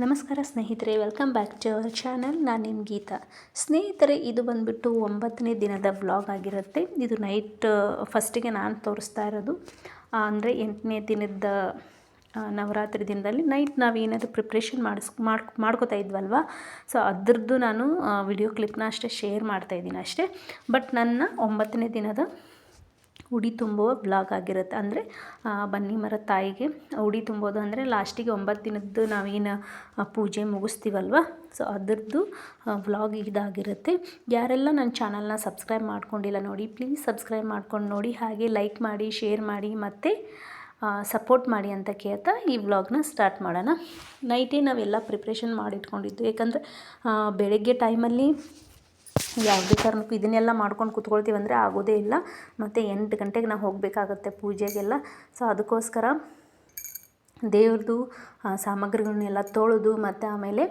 ನಮಸ್ಕಾರ ಸ್ನೇಹಿತರೆ welcome back to our channel ನಾನು ನಿಮ್ಮ ಗೀತಾ. ಸ್ನೇಹಿತರೆ, ಇದು ಬಂದುಬಿಟ್ಟು ಒಂಬತ್ತನೇ ದಿನದ ವ್ಲಾಗ್ ಆಗಿರುತ್ತೆ. ಇದು ನೈಟ್ ಫಸ್ಟಿಗೆ ನಾನು ತೋರಿಸ್ತಾ ಇರೋದು. ಅಂದರೆ ಎಂಟನೇ ದಿನದ ನವರಾತ್ರಿ ದಿನದಲ್ಲಿ ನೈಟ್ ನಾವು ಏನಾದರೂ ಪ್ರಿಪ್ರೇಷನ್ ಮಾಡಿಸ್ ಮಾಡ್ ಮಾಡ್ಕೋತಾ ಇದ್ವಲ್ವ? ಸೊ ಅದ್ರದ್ದು ನಾನು ವಿಡಿಯೋ ಕ್ಲಿಪ್ನ ಅಷ್ಟೇ ಶೇರ್ ಮಾಡ್ತಾ ಇದ್ದೀನಿ ಅಷ್ಟೇ. ಬಟ್ ನನ್ನ ಒಂಬತ್ತನೇ ದಿನದ ಉಡಿ ತುಂಬುವ ಬ್ಲಾಗ್ ಆಗಿರುತ್ತೆ. ಅಂದರೆ ಬನ್ನಿ ಮರ ತಾಯಿಗೆ ಉಡಿ ತುಂಬೋದು ಅಂದರೆ ಲಾಸ್ಟಿಗೆ ಒಂಬತ್ತು ದಿನದ್ದು ನಾವೇನು ಪೂಜೆ ಮುಗಿಸ್ತೀವಲ್ವ? ಸೊ ಅದರದ್ದು ವ್ಲಾಗ್ ಇದಾಗಿರುತ್ತೆ. ಯಾರೆಲ್ಲ ನನ್ನ ಚಾನಲ್ನ ಸಬ್ಸ್ಕ್ರೈಬ್ ಮಾಡ್ಕೊಂಡಿಲ್ಲ ನೋಡಿ ಪ್ಲೀಸ್ ಸಬ್ಸ್ಕ್ರೈಬ್ ಮಾಡ್ಕೊಂಡು ನೋಡಿ. ಹಾಗೆ ಲೈಕ್ ಮಾಡಿ ಶೇರ್ ಮಾಡಿ, ಮತ್ತು ಸಪೋರ್ಟ್ ಮಾಡಿ ಅಂತ ಕೇಳ್ತಾ ಈ ವ್ಲಾಗ್ನ ಸ್ಟಾರ್ಟ್ ಮಾಡೋಣ. ನೈಟೇ ನಾವೆಲ್ಲ ಪ್ರಿಪ್ರೇಷನ್ ಮಾಡಿಟ್ಕೊಂಡಿದ್ದು. ಯಾಕಂದರೆ ಬೆಳಗ್ಗೆ ಟೈಮಲ್ಲಿ ಯಾವುದೇ ಕಾರಣಕ್ಕೂ ಇದನ್ನೆಲ್ಲ ಮಾಡ್ಕೊಂಡು ಕೂತ್ಕೊಳ್ತೀವಿ ಅಂದರೆ ಆಗೋದೇ ಇಲ್ಲ. ಮತ್ತು ಎಂಟು ಗಂಟೆಗೆ ನಾವು ಹೋಗಬೇಕಾಗತ್ತೆ ಪೂಜೆಗೆಲ್ಲ. ಸೊ ಅದಕ್ಕೋಸ್ಕರ ದೇವ್ರದ್ದು ಸಾಮಗ್ರಿಗಳನ್ನೆಲ್ಲ ತೊಳೆದು ಮತ್ತು ಆಮೇಲೆ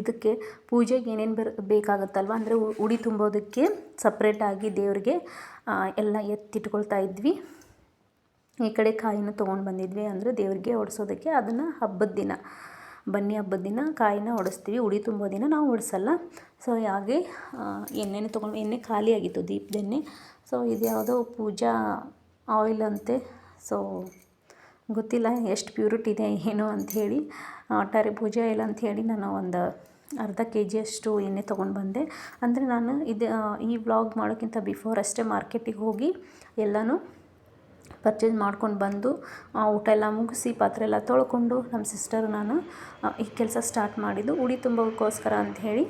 ಇದಕ್ಕೆ ಪೂಜೆಗೆ ಏನೇನು ಬರ್, ಬೇಕಾಗುತ್ತಲ್ವ? ಅಂದರೆ ಉಡಿ ತುಂಬೋದಕ್ಕೆ ಸಪ್ರೇಟಾಗಿ ದೇವರಿಗೆ ಎಲ್ಲ ಎತ್ತಿಟ್ಕೊಳ್ತಾ ಇದ್ವಿ. ಈ ಕಡೆ ಕಾಯಿನೂ ತೊಗೊಂಡು ಬಂದಿದ್ವಿ. ಅಂದರೆ ದೇವರಿಗೆ ಒಡಿಸೋದಕ್ಕೆ ಅದನ್ನು ಹಬ್ಬದ ದಿನ. ಬನ್ನಿ ಹಬ್ಬದ ದಿನ, ಕಾಯಿನ ಹೊಡೆಸ್ತೀವಿ ಉಡಿ ತುಂಬೋ ದಿನ ನಾವು ಹೊಡೆಸಲ್ಲ ಸೊ ಹಾಗೆ ಎಣ್ಣೆನ ತೊಗೊಂಡು, ಎಣ್ಣೆ ಖಾಲಿಯಾಗಿತ್ತು ದೀಪದ ಎಣ್ಣೆ ಸೊ ಇದು ಯಾವುದೋ ಪೂಜಾ ಆಯಿಲ್ ಅಂತೆ. ಸೊ ಗೊತ್ತಿಲ್ಲ ಎಷ್ಟು ಪ್ಯೂರಿಟಿ ಇದೆ, ಏನು ಅಂಥೇಳಿ ಒಟ್ಟಾರೆ ಪೂಜಾ ಆಯಿಲ್ ಅಂಥೇಳಿ ನಾನು ಒಂದು ಅರ್ಧ ಕೆ ಜಿಯಷ್ಟು ಎಣ್ಣೆ ತೊಗೊಂಡು ಬಂದೆ. ಅಂದರೆ ನಾನು ಇದು ಈ ವ್ಲಾಗ್ ಮಾಡೋಕ್ಕಿಂತ ಬಿಫೋರ್ ಅಷ್ಟೇ ಮಾರ್ಕೆಟಿಗೆ ಹೋಗಿ ಎಲ್ಲನೂ ಪರ್ಚೇಸ್ ಮಾಡ್ಕೊಂಡು ಬಂದು ಆ, ಊಟ ಎಲ್ಲ ಮುಗಿಸಿ ಪಾತ್ರೆ ಎಲ್ಲ ತೊಳ್ಕೊಂಡು ನಮ್ಮ ಸಿಸ್ಟರ್ ನಾನು ಈ ಕೆಲಸ ಸ್ಟಾರ್ಟ್ ಮಾಡಿದ್ದು. ಉಡಿ ತುಂಬೋಕ್ಕೋಸ್ಕರ ಅಂಥೇಳಿ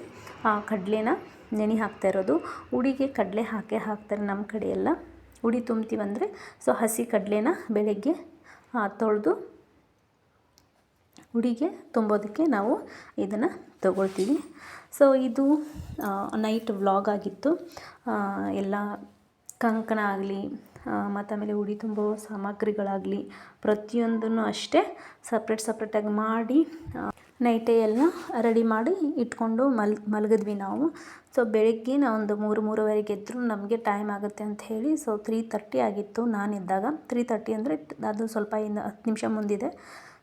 ಕಡಲೆನ ನೆನೆ ಹಾಕ್ತಾ ಇರೋದು. ಉಡಿಗೆ ಕಡಲೆ ಹಾಕೇ ಹಾಕ್ತಾರೆ ನಮ್ಮ ಕಡೆಯೆಲ್ಲ ಉಡಿ ತುಂಬ್ತೀವಂದರೆ ಸೊ ಹಸಿ ಕಡಲೆನ ಬೆಳಗ್ಗೆ ತೊಳೆದು ಉಡಿಗೆ ತುಂಬೋದಕ್ಕೆ ನಾವು ಇದನ್ನು ತಗೊಳ್ತೀವಿ. ಸೊ ಇದು ನೈಟ್ ವ್ಲಾಗ್ ಆಗಿತ್ತು. ಎಲ್ಲ ಕಂಕಣ ಆಗಲಿ ಮತ್ತು ಆಮೇಲೆ ಉಡಿ ತುಂಬೋ ಸಾಮಗ್ರಿಗಳಾಗಲಿ ಪ್ರತಿಯೊಂದನ್ನು ಅಷ್ಟೇ ಸಪ್ರೇಟ್ ಸಪ್ರೇಟಾಗಿ ಮಾಡಿ ನೈಟೇ ಎಲ್ಲ ರೆಡಿ ಮಾಡಿ ಇಟ್ಕೊಂಡು ಮಲ್, ಮಲಗಿದ್ವಿ ನಾವು. ಸೊ ಬೆಳಗ್ಗೆ ಒಂದು ಮೂರು, ಮೂರುವರೆಗೆ ಎದ್ದರೂ ನಮಗೆ ಟೈಮ್ ಆಗುತ್ತೆ ಅಂತ ಹೇಳಿ ಸೊ ತ್ರೀ ತರ್ಟಿ ಆಗಿತ್ತು ನಾನಿದ್ದಾಗ. ತ್ರೀ ತರ್ಟಿ ಅಂದರೆ ಅದು ಸ್ವಲ್ಪ ಇನ್ನು ಹತ್ತು ನಿಮಿಷ ಮುಂದಿದೆ.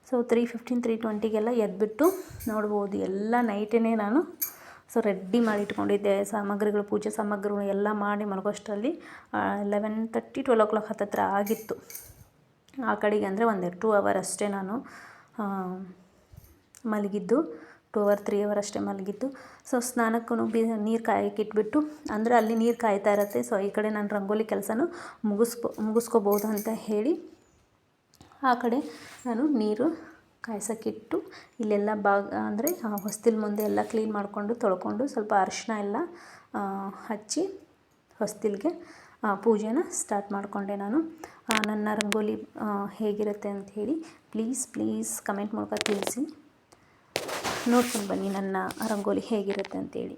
ಸೊ ತ್ರೀ ಫಿಫ್ಟೀನ್ ತ್ರೀ ಟ್ವೆಂಟಿಗೆಲ್ಲ ಎದ್ಬಿಟ್ಟು ನೋಡ್ಬೋದು. ಎಲ್ಲ ನೈಟೇ ನಾನು ಸೊ ರೆಡಿ ಮಾಡಿ ಇಟ್ಕೊಂಡಿದ್ದೆ. ಸಾಮಗ್ರಿಗಳು, ಪೂಜೆ ಸಾಮಗ್ರಿಗಳು ಎಲ್ಲ ಮಾಡಿ ಮಲಗೋಷ್ಟರಲ್ಲಿ eleven thirty twelve o'clock ಹತ್ತತ್ರ ಆಗಿತ್ತು. ಆ ಕಡೆಗೆ ಅಂದರೆ ಒಂದೆರಡು ಟೂ ಅವರ್ ಅಷ್ಟೇ ನಾನು ಮಲಗಿದ್ದು. ಟೂ ಅವರ್ ತ್ರೀ ಅವರ್ ಅಷ್ಟೇ ಮಲಗಿದ್ದು. ಸೊ ಸ್ನಾನಕ್ಕೂ ಬಿ, ನೀರು ಕಾಯಕ್ಕಿಟ್ಬಿಟ್ಟು ಅಂದರೆ ಅಲ್ಲಿ ನೀರು ಕಾಯ್ತಾ ಇರುತ್ತೆ. ಸೊ ಈ ಕಡೆ ನಾನು ರಂಗೋಲಿ ಕೆಲಸನೂ ಮುಗಿಸ್ಬೋ ಮುಗಿಸ್ಕೋಬೋದು ಅಂತ ಹೇಳಿ, ಆ ಕಡೆ ನಾನು ನೀರು ಕಾಯ್ಸೋಕ್ಕಿಟ್ಟು ಇಲ್ಲೆಲ್ಲ ಬಾಗ ಅಂದರೆ ಹೊಸ್ತಿಲ್ ಮುಂದೆ ಎಲ್ಲ ಕ್ಲೀನ್ ಮಾಡಿಕೊಂಡು ತೊಳ್ಕೊಂಡು ಸ್ವಲ್ಪ ಅರಿಶಿನ ಎಲ್ಲ ಹಚ್ಚಿ ಹೊಸ್ತಿಲ್ಗೆ ಪೂಜೆನ ಸ್ಟಾರ್ಟ್ ಮಾಡಿಕೊಂಡೆ ನಾನು. ನನ್ನ ರಂಗೋಲಿ ಹೇಗಿರುತ್ತೆ ಅಂತ ಹೇಳಿ ಪ್ಲೀಸ್ ಪ್ಲೀಸ್ ಕಮೆಂಟ್ ಮೂಲಕ ತಿಳಿಸಿ. ನೋಡ್ಕೊಂಡು ಬನ್ನಿ ನನ್ನ ರಂಗೋಲಿ ಹೇಗಿರುತ್ತೆ ಅಂತೇಳಿ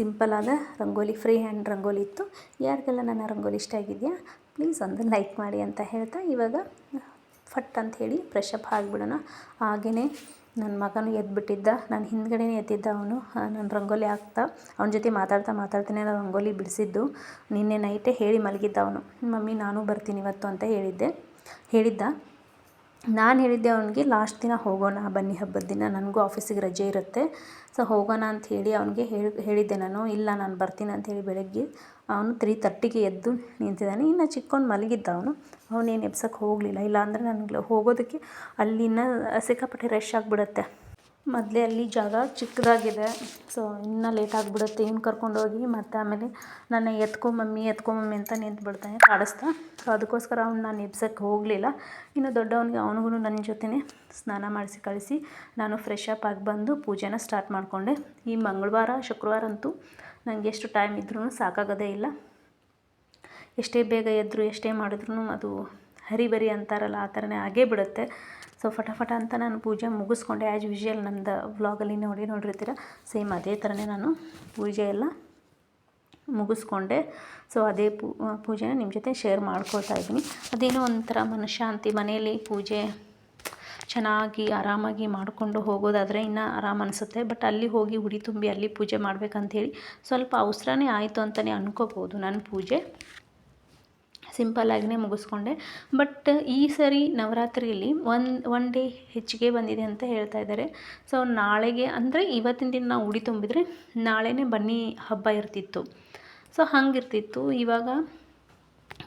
ನನ್ನ ಆದ ರಂಗೋಲಿ, ಫ್ರೀ ಹ್ಯಾಂಡ್ ರಂಗೋಲಿ ಇತ್ತು. ಯಾರಿಗೆಲ್ಲ ನನ್ನ ರಂಗೋಲಿ ಇಷ್ಟ ಆಗಿದೆಯಾ? ಪ್ಲೀಸ್ ಒಂದು ಲೈಕ್ ಮಾಡಿ ಅಂತ ಹೇಳ್ತಾ ಇವಾಗ ಫಟ್ ಅಂತ ಹೇಳಿ ಫ್ರೆಶ್ ಅಪ್ ಆಗಿಬಿಡೋಣ. ಹಾಗೆಯೇ ನನ್ನ ಮಗನೂ ಎದ್ದುಬಿಟ್ಟಿದ್ದ ನಾನು ಹಿಂದ್ಗಡೆನೇ ಎದ್ದಿದ್ದ ಅವನು ನಾನು ರಂಗೋಲಿ ಹಾಕ್ತಾ ಅವನ ಜೊತೆ ಮಾತಾಡ್ತಾ ಮಾತಾಡ್ತಾನೆ ನಾನು ರಂಗೋಲಿ ಬಿಡಿಸಿದ್ದು. ನಿನ್ನೆ ನೈಟೇ ಹೇಳಿ ಮಲಗಿದ್ದ ಅವನು. ಮಮ್ಮಿ, ನಾನು ಬರ್ತೀನಿ ಇವತ್ತು ಅಂತ ಹೇಳಿದ್ದೆ. ಹೇಳಿದ್ದ. ನಾನು ಹೇಳಿದ್ದೆ ಅವನಿಗೆ, ಲಾಸ್ಟ್ ದಿನ ಹೋಗೋಣ, ಬನ್ನಿ ಹಬ್ಬದ ದಿನ, ನನಗೂ ಆಫೀಸಿಗೆ ರಜೆ ಇರುತ್ತೆ. ಸೊ ಹೋಗೋಣ ಅಂತ ಹೇಳಿ ಅವನಿಗೆ ಹೇಳಿ, ಹೇಳಿದ್ದೆ ನಾನು, ಇಲ್ಲ, ನಾನು ಬರ್ತೀನಿ ಅಂತ ಹೇಳಿ ಬೆಳಗ್ಗೆ ಅವನು ತ್ರೀ ತರ್ಟಿಗೆ ಎದ್ದು ನಿಂತಿದ್ದಾನೆ. ಇನ್ನು ಚಿಕ್ಕೊಂಡು ಮಲಗಿದ್ದ ಅವನು. ಅವನೇನು ಎಬ್ಸಕ್ಕೆ ಹೋಗಲಿಲ್ಲ. ಇಲ್ಲಾಂದರೆ ನನಗೆ ಹೋಗೋದಕ್ಕೆ ಅಲ್ಲಿನ ಸಿಕ್ಕಾಪಟ್ಟೆ ರಶ್ ಆಗಿಬಿಡುತ್ತೆ. ಮೊದಲೇ ಅಲ್ಲಿ ಜಾಗ ಚಿಕ್ಕದಾಗಿದೆ. ಸೊ ಇನ್ನೂ ಲೇಟ್ ಆಗಿಬಿಡುತ್ತೆ. ಇವ್ನು ಕರ್ಕೊಂಡೋಗಿ ಮತ್ತು ಆಮೇಲೆ ನನ್ನ ಎತ್ಕೊ ಮಮ್ಮಿ ಎತ್ಕೊ ಮಮ್ಮಿ ಅಂತ ನಿಂತ್ಬಿಡ್ತಾನೆ, ಕಾಡಿಸ್ತಾ. ಸೊ ಅದಕ್ಕೋಸ್ಕರ ಅವ್ನು ನಾನು ಎಬ್ಸಕ್ಕೆ ಹೋಗಲಿಲ್ಲ. ಇನ್ನು ದೊಡ್ಡವನಿಗೆ ಅವನಿಗೂ ನನ್ನ ಜೊತೆನೇ ಸ್ನಾನ ಮಾಡಿಸಿ ಕಳಿಸಿ ನಾನು ಫ್ರೆಶ್ ಅಪ್ ಆಗಿ ಬಂದು ಪೂಜೆನ ಸ್ಟಾರ್ಟ್ ಮಾಡಿಕೊಂಡೆ. ಈ ಮಂಗಳವಾರ, ಶುಕ್ರವಾರ ಅಂತೂ ನನಗೆ ಎಷ್ಟು ಟೈಮ್ ಇದ್ರೂ ಸಾಕಾಗೋದೇ ಇಲ್ಲ. ಎಷ್ಟೇ ಬೇಗ ಎದ್ದರು ಎಷ್ಟೇ ಮಾಡಿದ್ರೂ ಅದು ಹರಿಬರಿ ಅಂತಾರಲ್ಲ, ಆ ಥರನೇ ಆಗೇ ಬಿಡುತ್ತೆ. ಸೊ ಫಟಾಫಟ ಅಂತ ನಾನು ಪೂಜೆ ಮುಗಿಸ್ಕೊಂಡೆ ಆ್ಯಸ್ ಯೂಶ್ವಲ್ ನಂದು ವ್ಲಾಗಲ್ಲಿ ನೋಡಿ ನೋಡಿರ್ತೀರ? ಸೇಮ್ ಅದೇ ಥರನೇ ನಾನು ಪೂಜೆ ಎಲ್ಲ ಮುಗಿಸ್ಕೊಂಡೆ. ಸೊ ಅದೇ ಪೂಜೆನ ನಿಮ್ಮ ಜೊತೆ ಶೇರ್ ಮಾಡ್ಕೊಳ್ತಾ ಇದ್ದೀನಿ. ಅದೇನೋ ಒಂಥರ ಮನಃಶಾಂತಿ, ಮನೆಯಲ್ಲಿ ಪೂಜೆ ಚೆನ್ನಾಗಿ, ಆರಾಮಾಗಿ ಮಾಡಿಕೊಂಡು ಹೋಗೋದಾದರೆ ಇನ್ನೂ ಆರಾಮ ಅನಿಸುತ್ತೆ. ಬಟ್ ಅಲ್ಲಿ ಹೋಗಿ ಉಡಿ ತುಂಬಿ ಅಲ್ಲಿ ಪೂಜೆ ಮಾಡಬೇಕಂತೇಳಿ ಸ್ವಲ್ಪ ಅವಸರನೇ ಆಯಿತು ಅಂತಲೇ ಅನ್ಕೋಬೋದು ನನ್ನ ಪೂಜೆ. ಸಿಂಪಲ್ಲಾಗಿಯೇ ಮುಗಿಸ್ಕೊಂಡೆ. ಬಟ್ ಈ ಸರಿ ನವರಾತ್ರಿಯಲ್ಲಿ ಒನ್ ಒನ್ ಡೇ ಹೆಚ್ಚಿಗೆ ಬಂದಿದೆ ಅಂತ ಹೇಳ್ತಾ ಇದ್ದಾರೆ. ಸೊ, ನಾಳೆಗೆ ಅಂದರೆ ಇವತ್ತಿನ ದಿನ ನಾವು ಉಡಿ ತುಂಬಿದರೆ ನಾಳೆನೇ ಬನ್ನಿ ಹಬ್ಬ ಇರ್ತಿತ್ತು. ಸೊ, ಹಂಗಿರ್ತಿತ್ತು. ಇವಾಗ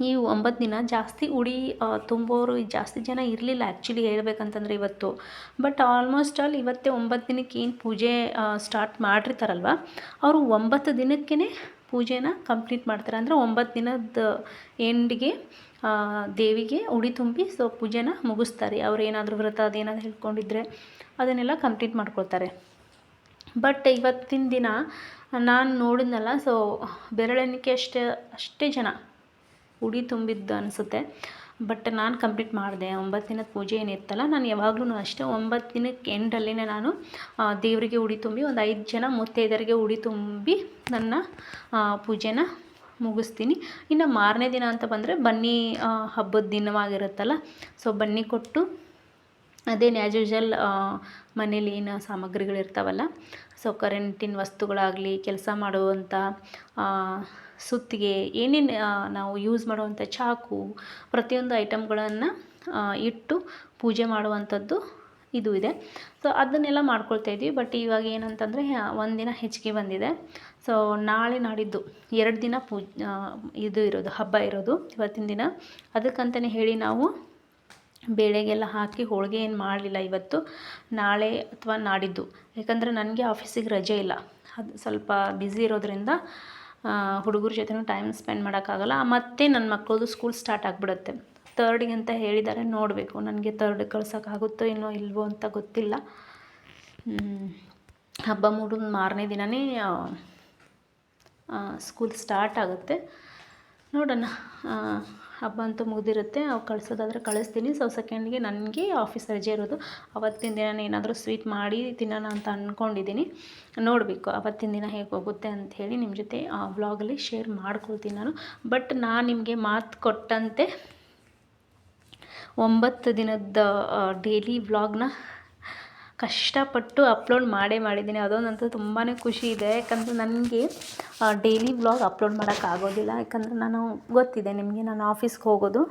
ಈ ಒಂಬತ್ತು ದಿನ ಜಾಸ್ತಿ ಉಡಿ ತುಂಬೋರು ಜಾಸ್ತಿ ಜನ ಇರಲಿಲ್ಲ ಆ್ಯಕ್ಚುಲಿ ಹೇಳ್ಬೇಕಂತಂದ್ರೆ ಇವತ್ತು. ಬಟ್ ಆಲ್ಮೋಸ್ಟ್ ಆಲ್ ಇವತ್ತೇ ಒಂಬತ್ತು ದಿನಕ್ಕೆ ಏನು ಪೂಜೆ ಸ್ಟಾರ್ಟ್ ಮಾಡಿರ್ತಾರಲ್ವ? ಅವರು ಒಂಬತ್ತು ದಿನಕ್ಕೇ ಪೂಜೆನ ಕಂಪ್ಲೀಟ್ ಮಾಡ್ತಾರೆ. ಅಂದರೆ ಒಂಬತ್ತು ದಿನದ ಎಂಡ್ಗೆ ದೇವಿಗೆ ಉಡಿ ತುಂಬಿ ಸೊ ಪೂಜೆನ ಮುಗಿಸ್ತಾರೆ. ಅವ್ರು ಏನಾದರೂ ವ್ರತ ಅದೇನಾದ್ರು ಹೇಳ್ಕೊಂಡಿದ್ರೆ ಅದನ್ನೆಲ್ಲ ಕಂಪ್ಲೀಟ್ ಮಾಡ್ಕೊಳ್ತಾರೆ. ಬಟ್ ಇವತ್ತಿನ ದಿನ ನಾನು ನೋಡಿದ್ನಲ್ಲ, ಸೊ ಬೆರಳೆಣಿಕೆ ಅಷ್ಟೇ ಅಷ್ಟೇ ಜನ. ಉಡಿ ತುಂಬಿದ್ದು ಅನಿಸುತ್ತೆ. ಬಟ್ ನಾನು ಕಂಪ್ಲೀಟ್ ಮಾಡಿದೆ. ಒಂಬತ್ತು ದಿನದ ಪೂಜೆ ಏನಿತ್ತಲ್ಲ ನಾನು ಯಾವಾಗಲೂ ಅಷ್ಟೇ ಒಂಬತ್ತು ದಿನಕ್ಕೆ ಎಂಡಲ್ಲೇ ನಾನು ದೇವರಿಗೆ ಉಡಿ ತುಂಬಿ ಒಂದು ಐದು ಜನ ಮುತ್ತೈದರಿಗೆ ಉಡಿ ತುಂಬಿ ನನ್ನ ಪೂಜೆನ ಮುಗಿಸ್ತೀನಿ. ಇನ್ನು ಮಾರನೇ ದಿನ ಅಂತ ಬಂದರೆ ಬನ್ನಿ ಹಬ್ಬದ ದಿನವಾಗಿರುತ್ತಲ್ಲ, ಸೊ ಬನ್ನಿ ಕೊಟ್ಟು. ಅದೇನು ಆ್ಯಸ್ ಯೂಶಲ್ ಮನೇಲಿ ಏನು ಸಾಮಗ್ರಿಗಳಿರ್ತಾವಲ್ಲ, ಸೊ ಕರೆಂಟಿನ ವಸ್ತುಗಳಾಗಲಿ, ಕೆಲಸ ಮಾಡುವಂಥ ಸುತ್ತಿಗೆ ಏನೇನು ನಾವು ಯೂಸ್ ಮಾಡುವಂಥ ಚಾಕು, ಪ್ರತಿಯೊಂದು ಐಟಮ್ಗಳನ್ನು ಇಟ್ಟು ಪೂಜೆ ಮಾಡುವಂಥದ್ದು ಇದು ಇದೆ. ಸೊ ಅದನ್ನೆಲ್ಲ ಮಾಡ್ಕೊಳ್ತಾ ಇದ್ವಿ. ಬಟ್ ಇವಾಗ ಏನಂತಂದರೆ ಒಂದಿನ ಹೆಚ್ಚಿಗೆ ಬಂದಿದೆ. ಸೊ ನಾಳೆ ನಾಡಿದ್ದು ಎರಡು ದಿನ ಪೂಜ್ ಇದು ಇರೋದು, ಹಬ್ಬ ಇರೋದು ಇವತ್ತಿನ ದಿನ. ಅದಕ್ಕಂತಲೇ ಹೇಳಿ ನಾವು ಬೇಳೆಗೆಲ್ಲ ಹಾಕಿ ಹೋಳಿಗೆ ಏನು ಮಾಡಲಿಲ್ಲ ಇವತ್ತು, ನಾಳೆ ಅಥವಾ ನಾಡಿದ್ದು. ಯಾಕಂದರೆ ನನಗೆ ಆಫೀಸಿಗೆ ರಜೆ ಇಲ್ಲ. ಅದು ಸ್ವಲ್ಪ ಬ್ಯುಸಿ ಇರೋದರಿಂದ ಹುಡುಗರ ಜೊತೆನೂ ಟೈಮ್ ಸ್ಪೆಂಡ್ ಮಾಡೋಕ್ಕಾಗಲ್ಲ. ಮತ್ತೆ ನನ್ನ ಮಕ್ಕಳದು ಸ್ಕೂಲ್ ಸ್ಟಾರ್ಟ್ ಆಗಿಬಿಡುತ್ತೆ. ತರ್ಡಿಗೆ ಅಂತ ಹೇಳಿದ್ದಾರೆ ನೋಡಬೇಕು. ನನಗೆ ತರ್ಡ್ ಕಳ್ಸೋಕ್ಕಾಗುತ್ತೋ ಏನೋ ಇಲ್ವೋ ಅಂತ ಗೊತ್ತಿಲ್ಲ. ಹಬ್ಬ ಮುಗಿದ ಮಾರನೇ ದಿನವೇ ಸ್ಕೂಲ್ ಸ್ಟಾರ್ಟ್ ಆಗುತ್ತೆ. ನೋಡೋಣ. ಹಬ್ಬ ಅಂತೂ ಮುಗಿದಿರುತ್ತೆ. ಅವು ಕಳಿಸೋದಾದ್ರೆ ಕಳಿಸ್ತೀನಿ. ಸೊ ಸೆಕೆಂಡ್ಗೆ ನನಗೆ ಆಫೀಸ್ ರಜೆ ಇರೋದು. ಅವತ್ತಿನ ದಿನ ಏನಾದರೂ ಸ್ವೀಟ್ ಮಾಡಿ ತಿನ್ನೋಣ ಅಂತ ಅಂದ್ಕೊಂಡಿದ್ದೀನಿ ನೋಡಬೇಕು ಅವತ್ತಿನ ದಿನ ಹೇಗೆ ಹೋಗುತ್ತೆ ಅಂಥೇಳಿ ನಿಮ್ಮ ಜೊತೆ ಆ ವ್ಲಾಗಲ್ಲಿ ಶೇರ್ ಮಾಡ್ಕೊಳ್ತೀನಿ ನಾನು. ಬಟ್ ನಾನು ನಿಮಗೆ ಮಾತು ಕೊಟ್ಟಂತೆ ಒಂಬತ್ತು ದಿನದ ಡೈಲಿ ವ್ಲಾಗ್ನ ಕಷ್ಟಪಟ್ಟು ಅಪ್ಲೋಡ್ ಮಾಡೇ ಮಾಡಿದ್ದೀನಿ. ಅದೊಂದಂತೂ ತುಂಬಾ ಖುಷಿ ಇದೆ. ಯಾಕಂದರೆ ನನಗೆ ಡೈಲಿ ವ್ಲಾಗ್ ಅಪ್ಲೋಡ್ ಮಾಡೋಕ್ಕಾಗೋದಿಲ್ಲ ಯಾಕಂದರೆ ನಾನು ಗೊತ್ತಿದೆ ನಿಮಗೆ ನಾನು ಆಫೀಸ್ಗೆ ಹೋಗೋದು.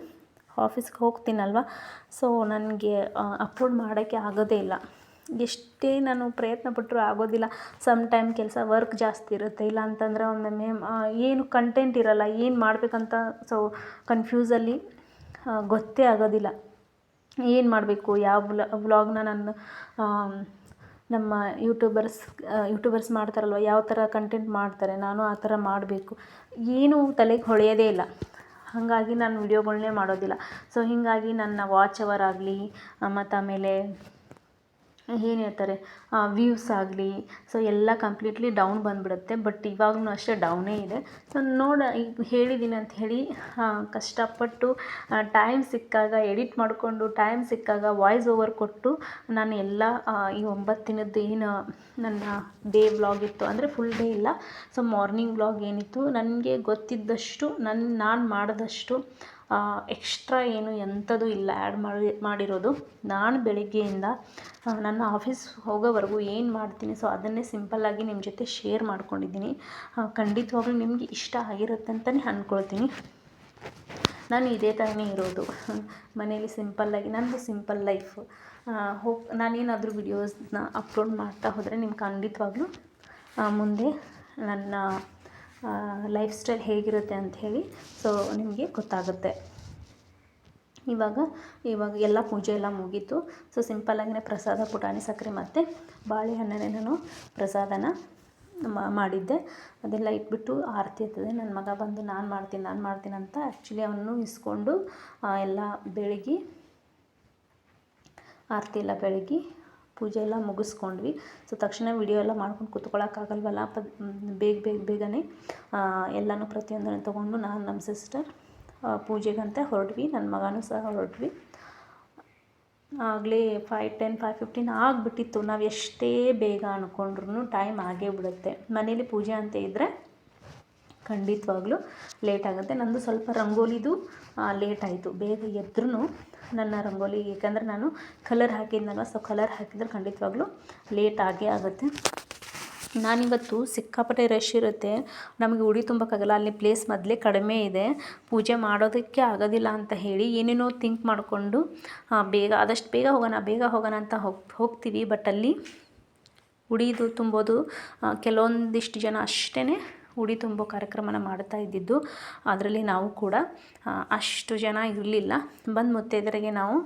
ಆಫೀಸ್ಗೆ ಹೋಗ್ತೀನಲ್ವ? ಸೊ ನನಗೆ ಅಪ್ಲೋಡ್ ಮಾಡೋಕ್ಕೆ ಆಗೋದೇ ಇಲ್ಲ. ಎಷ್ಟೇ ನಾನು ಪ್ರಯತ್ನ ಪಟ್ಟರೂ ಆಗೋದಿಲ್ಲ. ಸಮ್ ಟೈಮ್ ಕೆಲಸ ವರ್ಕ್ ಜಾಸ್ತಿ ಇರುತ್ತೆ. ಇಲ್ಲ ಅಂತಂದರೆ ಒಮ್ಮೊಮ್ಮೆ ಏನು ಕಂಟೆಂಟ್ ಇರೋಲ್ಲ, ಏನು ಮಾಡಬೇಕಂತ ಸೊ ಕನ್ಫ್ಯೂಸಲ್ಲಿ ಗೊತ್ತೇ ಆಗೋದಿಲ್ಲ. ಏನು ಮಾಡಬೇಕು? ಯಾವ ವ್ಲಾಗ್ನ ನಾನು ನಮ್ಮ ಯೂಟ್ಯೂಬರ್ಸ್ ಯೂಟ್ಯೂಬರ್ಸ್ ಮಾಡ್ತಾರಲ್ವ, ಯಾವ ಥರ ಕಂಟೆಂಟ್ ಮಾಡ್ತಾರೆ, ನಾನು ಆ ಥರ ಮಾಡಬೇಕು. ಏನೂ ತಲೆಗೆ ಹೊಳೆಯೋದೇ ಇಲ್ಲ. ಹಾಗಾಗಿ ನಾನು ವಿಡಿಯೋಗಳ್ನೇ ಮಾಡೋದಿಲ್ಲ. ಸೊ ಹೀಗಾಗಿ ನನ್ನ ವಾಚ್ ಅವರ್ ಆಗಲಿ ಮತ್ತು ಆಮೇಲೆ ಏನು ಹೇಳ್ತಾರೆ? ವ್ಯೂವ್ಸ್ ಆಗಲಿ ಸೊ ಎಲ್ಲ ಕಂಪ್ಲೀಟ್ಲಿ ಡೌನ್ ಬಂದುಬಿಡುತ್ತೆ ಬಟ್ ಇವಾಗ್ಲೂ ಅಷ್ಟೇ ಡೌನೇ ಇದೆ. ಸೊ ನೋಡ, ಈಗ ಹೇಳಿದ್ದೀನಿ ಅಂತ ಹೇಳಿ ಕಷ್ಟಪಟ್ಟು ಟೈಮ್ ಸಿಕ್ಕಾಗ ಎಡಿಟ್ ಮಾಡಿಕೊಂಡು ಟೈಮ್ ಸಿಕ್ಕಾಗ ವಾಯ್ಸ್ ಓವರ್ ಕೊಟ್ಟು ನಾನು ಎಲ್ಲ ಈ ಒಂಬತ್ತು ದಿನದ್ದು ಏನು, ನನ್ನ ಡೇ ವ್ಲಾಗ್ ಇತ್ತು, ಅಂದರೆ ಫುಲ್ ಡೇ ಇಲ್ಲ. ಸೊ ಮಾರ್ನಿಂಗ್ ವ್ಲಾಗ್ ಏನಿತ್ತು, ನನಗೆ ಗೊತ್ತಿದ್ದಷ್ಟು ನನ್ನ ನಾನು ಮಾಡಿದಷ್ಟು ಎಕ್ಸ್ಟ್ರಾ ಏನು ಎಂಥದ್ದು ಇಲ್ಲ ಆ್ಯಡ್ ಮಾಡಿ, ಮಾಡಿರೋದು. ನಾನು ಬೆಳಗ್ಗೆಯಿಂದ ನನ್ನ ಆಫೀಸ್ ಹೋಗೋವರೆಗೂ ಏನು ಮಾಡ್ತೀನಿ ಸೊ ಅದನ್ನೇ ಸಿಂಪಲ್ಲಾಗಿ ನಿಮ್ಮ ಜೊತೆ ಶೇರ್ ಮಾಡ್ಕೊಂಡಿದ್ದೀನಿ. ಖಂಡಿತವಾಗ್ಲೂ ನಿಮಗೆ ಇಷ್ಟ ಆಗಿರುತ್ತೆ ಅಂತಲೇ ಅಂದ್ಕೊಳ್ತೀನಿ ನಾನು ಇದೇ ಥರನೇ ಇರೋದು. ಮನೇಲಿ ಸಿಂಪಲ್ಲಾಗಿ ನನ್ನದು ಸಿಂಪಲ್ ಲೈಫ್ ಹೋಗಿ, ನಾನೇನಾದರೂ ವಿಡಿಯೋಸ್ನ ಅಪ್ಲೋಡ್ ಮಾಡ್ತಾ ಹೋದರೆ ನಿಮ್ಗೆ ಖಂಡಿತವಾಗ್ಲೂ ಮುಂದೆ ನನ್ನ ಲೈಫ್ ಸ್ಟೈಲ್ ಹೇಗಿರುತ್ತೆ ಅಂತ ಹೇಳಿ ಸೊ ನಿಮಗೆ ಗೊತ್ತಾಗುತ್ತೆ. ಇವಾಗ ಇವಾಗ ಎಲ್ಲ ಪೂಜೆ ಎಲ್ಲ ಮುಗೀತು. ಸೊ ಸಿಂಪಲ್ಲಾಗಿನೇ ಪ್ರಸಾದ, ಪುಟಾಣಿ, ಸಕ್ಕರೆ ಮತ್ತು ಬಾಳೆಹಣ್ಣನೇ ನಾನು ಪ್ರಸಾದನ ಮಾಡಿದ್ದೆ. ಅದೆಲ್ಲ ಇಟ್ಬಿಟ್ಟು ಆರತಿ ಇರ್ತದೆ ನನ್ನ ಮಗ ಬಂದು, ನಾನು ಮಾಡ್ತೀನಿ ನಾನು ಮಾಡ್ತೀನಿ ಅಂತ ಆ್ಯಕ್ಚುಲಿ ಅವನು ಇಸ್ಕೊಂಡು ಎಲ್ಲ ಬೆಳಗ್ಗೆ ಆರತಿ ಎಲ್ಲ ಬೆಳಗ್ಗೆ ಪೂಜೆ ಎಲ್ಲ ಮುಗಿಸ್ಕೊಂಡ್ವಿ. ಸೊ ತಕ್ಷಣ ವಿಡಿಯೋ ಎಲ್ಲ ಮಾಡ್ಕೊಂಡು ಕೂತ್ಕೊಳ್ಳೋಕ್ಕಾಗಲ್ವಲ್ಲ ಪ ಬೇಗ ಬೇಗ, ಬೇಗನೆ ಎಲ್ಲನೂ ಪ್ರತಿಯೊಂದನ್ನು ತೊಗೊಂಡು ನಾನು ನಮ್ಮ ಸಿಸ್ಟರ್ ಪೂಜೆಗಂತ ಹೊರಟ್ವಿ. ನನ್ನ ಮಗನೂ ಸಹ ಹೊರಟ್ವಿ. ಆಗಲೇ ಫೈ ಟೆನ್ ಫೈವ್ ಫಿಫ್ಟೀನ್ ಆಗಿಬಿಟ್ಟಿತ್ತು. ನಾವು ಎಷ್ಟೇ ಬೇಗ ಅಂದ್ಕೊಂಡ್ರು ಟೈಮ್ ಆಗೇ ಬಿಡುತ್ತೆ. ಮನೇಲಿ ಪೂಜೆ ಅಂತ ಇದ್ದರೆ ಖಂಡಿತವಾಗ್ಲೂ ಲೇಟ್ ಆಗುತ್ತೆ. ನಂದು ಸ್ವಲ್ಪ ರಂಗೋಲಿದು ಲೇಟ್ ಆಯಿತು. ಬೇಗ ಎದ್ರೂ ನನ್ನ ರಂಗೋಲಿ, ಏಕೆಂದರೆ ನಾನು ಕಲರ್ ಹಾಕಿದ್ನಲ್ಲ ಸೊ ಕಲರ್ ಹಾಕಿದ್ರೆ ಖಂಡಿತವಾಗ್ಲೂ ಲೇಟ್ ಆಗೇ ಆಗುತ್ತೆ. ನಾನಿವತ್ತು ಸಿಕ್ಕಾಪಟ್ಟೆ ರಶ್ ಇರುತ್ತೆ. ನಮಗೆ ಉಡಿ ತುಂಬಕ್ಕಾಗಲ್ಲ ಅಲ್ಲಿ ಪ್ಲೇಸ್ ಮೊದಲೇ ಕಡಿಮೆ ಇದೆ. ಪೂಜೆ ಮಾಡೋದಕ್ಕೆ ಆಗೋದಿಲ್ಲ ಅಂತ ಹೇಳಿ ಏನೇನೋ ಥಿಂಕ್ ಮಾಡಿಕೊಂಡು ಬೇಗ, ಆದಷ್ಟು ಬೇಗ ಹೋಗೋಣ ಬೇಗ ಹೋಗೋಣ ಅಂತ ಹೋಗಿ, ಹೋಗ್ತೀವಿ. ಬಟ್ ಅಲ್ಲಿ ಉಡಿದು, ತುಂಬೋದು ಕೆಲವೊಂದಿಷ್ಟು ಜನ ಅಷ್ಟೇ ಉಡಿ ತುಂಬೋ ಕಾರ್ಯಕ್ರಮನ ಮಾಡ್ತಾ ಇದ್ದಿದ್ದು, ಅದರಲ್ಲಿ ನಾವು ಕೂಡ ಅಷ್ಟು ಜನ ಇರಲಿಲ್ಲ. ಬಂದು ಮುತ್ತೈದರಿಗೆ ನಾವು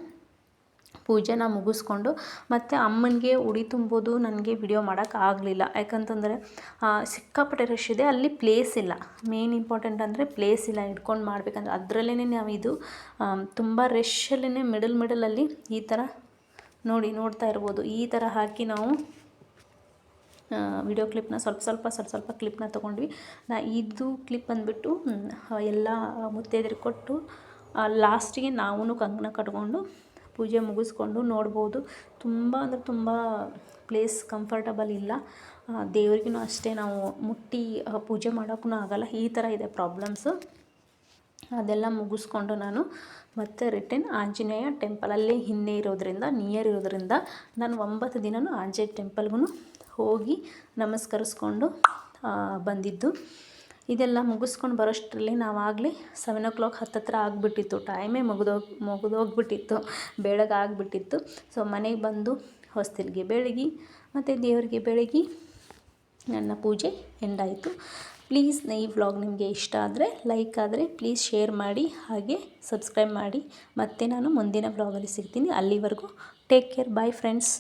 ಪೂಜೆನ ಮುಗಿಸ್ಕೊಂಡು, ಮತ್ತು ಅಮ್ಮನಿಗೆ ಉಡಿ ತುಂಬೋದು ನನಗೆ ವಿಡಿಯೋ ಮಾಡೋಕ್ಕಾಗಲಿಲ್ಲ ಯಾಕಂತಂದರೆ ಸಿಕ್ಕಾಪಟ್ಟೆ ರಶ್ ಇದೆ. ಅಲ್ಲಿ ಪ್ಲೇಸ್ ಇಲ್ಲ. ಮೇನ್ ಇಂಪಾರ್ಟೆಂಟ್ ಅಂದರೆ ಪ್ಲೇಸ್ ಇಲ್ಲ. ಇಟ್ಕೊಂಡು ಮಾಡಬೇಕಂದ್ರೆ ಅದರಲ್ಲೇ ನಾವು ಇದು ತುಂಬ ರಶ್ಶಲ್ಲೇ ಮಿಡಲ್ ಮಿಡಲಲ್ಲಿ ಈ ಥರ ನೋಡಿ, ನೋಡ್ತಾ ಇರ್ಬೋದು. ಈ ಥರ ಹಾಕಿ ನಾವು ವಿಡಿಯೋ ಕ್ಲಿಪ್ನ ಸ್ವಲ್ಪ ಸ್ವಲ್ಪ ಸ್ವಲ್ಪ ಸ್ವಲ್ಪ ಕ್ಲಿಪ್ನ ತೊಗೊಂಡ್ವಿ. ನಾ ಇದು ಕ್ಲಿಪ್ ಬಂದುಬಿಟ್ಟು ಎಲ್ಲ ಮುತ್ತೈದೆರಿಗೆ ಕೊಟ್ಟು ಲಾಸ್ಟಿಗೆ ನಾವೂ ಕಂಕಣ ಕಟ್ಕೊಂಡು, ಪೂಜೆ ಮುಗಿಸ್ಕೊಂಡು ನೋಡ್ಬೋದು. ತುಂಬ ಅಂದರೆ ತುಂಬ ಪ್ಲೇಸ್ ಕಂಫರ್ಟಬಲ್ ಇಲ್ಲ. ದೇವ್ರಿಗೂ ಅಷ್ಟೇ ನಾವು ಮುಟ್ಟಿ ಪೂಜೆ ಮಾಡೋಕ್ಕೂ ಆಗಲ್ಲ. ಈ ಥರ ಇದೆ ಪ್ರಾಬ್ಲಮ್ಸು ಅದೆಲ್ಲ ಮುಗಿಸ್ಕೊಂಡು ನಾನು ಮತ್ತೆ ರಿಟರ್ನ್ ಆಂಜನೇಯ ಟೆಂಪಲಲ್ಲೇ ಹಿಂದೆ ಇರೋದರಿಂದ ನಿಯರ್ ಇರೋದರಿಂದ ನಾನು ಒಂಬತ್ತು ದಿನವೂ ಆಂಜನೇಯ ಟೆಂಪಲ್ಗೂ ಹೋಗಿ ನಮಸ್ಕರಿಸ್ಕೊಂಡು ಬಂದಿದ್ದು. ಇದೆಲ್ಲ ಮುಗಿಸ್ಕೊಂಡು ಬರೋಷ್ಟರಲ್ಲಿ ನಾವಾಗಲೇ ಸೆವೆನ್ ಓ ಕ್ಲಾಕ್ ಹತ್ತತ್ರ ಆಗಿಬಿಟ್ಟಿತ್ತು. ಟೈಮೇ ಮುಗಿದೋಗಿ ಮುಗಿದೋಗ್ಬಿಟ್ಟಿತ್ತು. ಬೆಳಗ್ಗೆ ಆಗಿಬಿಟ್ಟಿತ್ತು. ಸೊ ಮನೆಗೆ ಬಂದು ಹೊಸ್ತಿಲ್ಗೆ ಬೆಳಗಿ, ಮತ್ತು ದೇವರಿಗೆ ಬೆಳಗಿ ನನ್ನ ಪೂಜೆ ಎಂಡಾಯಿತು ಪ್ಲೀಸ್ ಈ ವ್ಲಾಗ್ ನಿಮಗೆ ಇಷ್ಟ ಆದರೆ ಲೈಕ್ ಆದರೆ ಪ್ಲೀಸ್ ಶೇರ್ ಮಾಡಿ, ಹಾಗೆ ಸಬ್ಸ್ಕ್ರೈಬ್ ಮಾಡಿ. ಮತ್ತೆ ನಾನು ಮುಂದಿನ ವ್ಲಾಗಲ್ಲಿ ಸಿಗ್ತೀನಿ. ಅಲ್ಲಿವರೆಗೂ ಟೇಕ್ ಕೇರ್ ಬಾಯ್ ಫ್ರೆಂಡ್ಸ್